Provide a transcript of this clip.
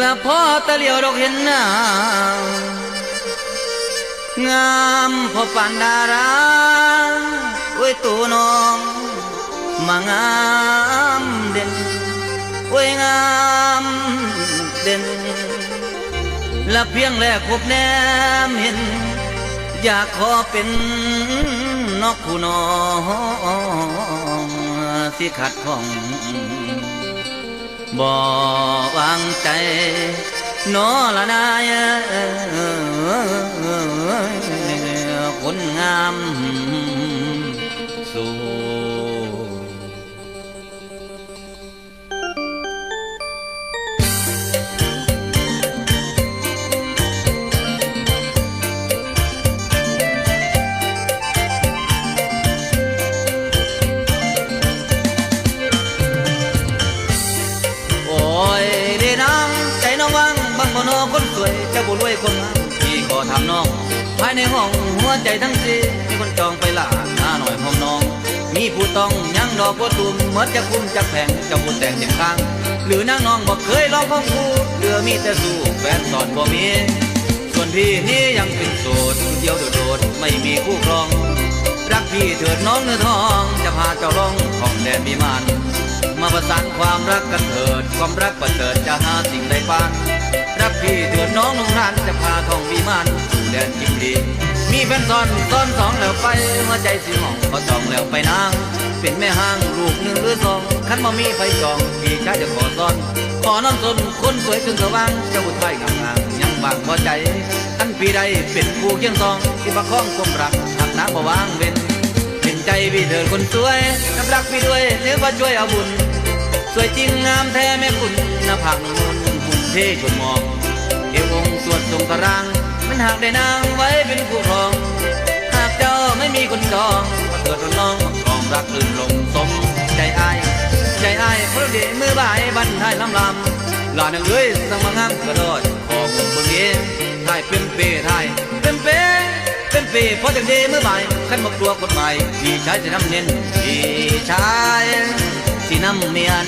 ละพอตะเลียวดอกเห็นหน้างามพอปานดาราโอ้ยตัวน้องมางามเด่นโอ้ยงามเด่นและเพียงแลกพบแนมเห็น อยากขอเป็นนอกผู้น้องที่ขัดข้อง บ่วางใจนอละนายคนงามสู่ เจ้าบุรวยคนงามพี่ขอถามน้อง ภายในห้องหัวใจทั้งสี่มีคนจองไปลาหน้าหน่อยพร้อมน้อง มีผู้ต้องยังดอกบัวตุ่มเมื่อจะคุ้มจะแพงเจะพูดแต่งเต็มข้าง หรือนางน้องบอกเคยลองของกูเรือมีแต่สู้แฟนสอนบ่มี ส่วนพี่นี่ยังเป็นโสดเดียวโดดไม่มีคู่ครอง รักพี่เถิดน้องเนื้อทอง จะพาเจ้าล่องของแดนมีมันมาประสานความรักกันเถิด ความรักประเสริฐจะหาสิ่งใดปาน มานสู่แดนจิมดีมีแฟนซ้อนซ้อนสองแล้วไปหัวใจสิหมองก็จองแล้วไปนาง เป็นแม่ห้างลูกหนึ่งหรือสองคันมามีไฟจองพี่ชายจะขอซ้อนขอนอนสนคนสวยขึ้นสว่างเจ้าบุตรไว้งามๆยังบางหัวใจอันพี่ใดเป็นผู้เคียงซองที่ประคองความรักหักน้ำบ่วางเว้นเป็นใจพี่เถิดคนสวยนับรักพี่ด้วยเนื้อว่าช่วยเอาบุญสวยจริงงามแท้แม่คุณหน้าผากนุ่นหุ่นเท่ชมมองเอวองสวดทรงตาราง หากได้นางไว้เป็นคู่ครอง หากเจ้าไม่มีคนจองมาเถิดรุ่นน้องครองรักลื่นลงสมใจอายใจอายเพราะเดมือบ่ายบันทายลำลำลาหนึ่งเอ้ยสังมางามกระโดดขอผมเบิ่งเองทายเป็นเป้ทายเป็นเป้เป็นเป้เพราะจังเดมือบ่ายขันมากลัวกฎหมายพี่ชายจะนำเน้นพี่ชายสินำเมียน